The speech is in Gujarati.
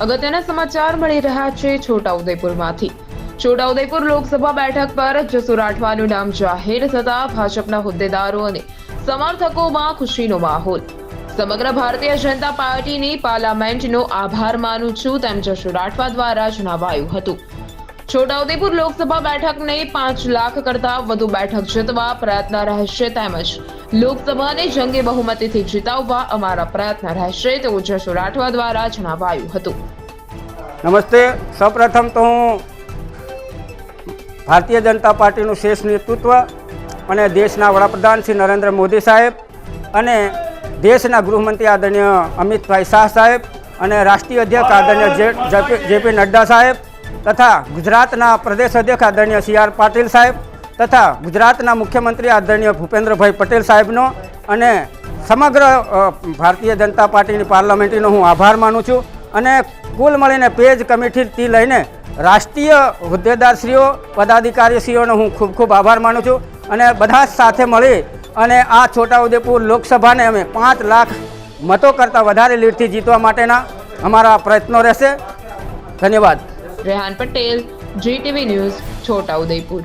અગત્યના સમાચાર મળી રહ્યા છે છોટાઉદેપુરમાંથી. છોટાઉદેપુર લોકસભા બેઠક પર જસુ રાઠવાનું નામ જાહેર થતા ભાજપના હોદ્દેદારો અને સમર્થકોમાં ખુશીનો માહોલ. સમગ્ર ભારતીય જનતા પાર્ટીની પાર્લામેન્ટનો આભાર માનું છું તેમ જસુ રાઠવા દ્વારા જણાવાયું હતું. છોટાઉદેપુર લોકસભા બેઠકને પાંચ લાખ કરતા વધુ બેઠક જીતવા પ્રયત્ન રહેશે તેમજ લોકસભાને જંગી બહુમતીથી જીતાવવા અમારા પ્રયત્ન રહેશે, તેવું જશો રાઠવા દ્વારા જણાવાયું હતું. નમસ્તે. સૌપ્રથમ તો હું ભારતીય જનતા પાર્ટીનું શેષ નેતૃત્વ અને દેશના વડાપ્રધાન શ્રી નરેન્દ્ર મોદી સાહેબ અને દેશના ગૃહમંત્રી આદરણીય અમિતભાઈ શાહ સાહેબ અને રાષ્ટ્રીય અધ્યક્ષ આદરણીય જેપી નડ્ડા સાહેબ તથા ગુજરાતના પ્રદેશ અધ્યક્ષ આદરણીય સી આર પાટીલ સાહેબ તથા ગુજરાતના મુખ્યમંત્રી આદરણીય ભૂપેન્દ્રભાઈ પટેલ સાહેબનો અને સમગ્ર ભારતીય જનતા પાર્ટીની પાર્લામેન્ટરીનો હું આભાર માનું છું. અને કુલ મળીને પેજ કમિટીથી લઈને રાષ્ટ્રીય હોદ્દેદારશ્રીઓ, પદાધિકારીશ્રીઓનો હું ખૂબ ખૂબ આભાર માનું છું. અને બધા સાથે મળી અને આ છોટાઉદેપુર લોકસભાને અમે પાંચ લાખ મતો કરતાં વધારે લીડથી જીતવા માટેના અમારા પ્રયત્નો રહેશે. ધન્યવાદ. Rehan Patel GTV news Chhota Udepur.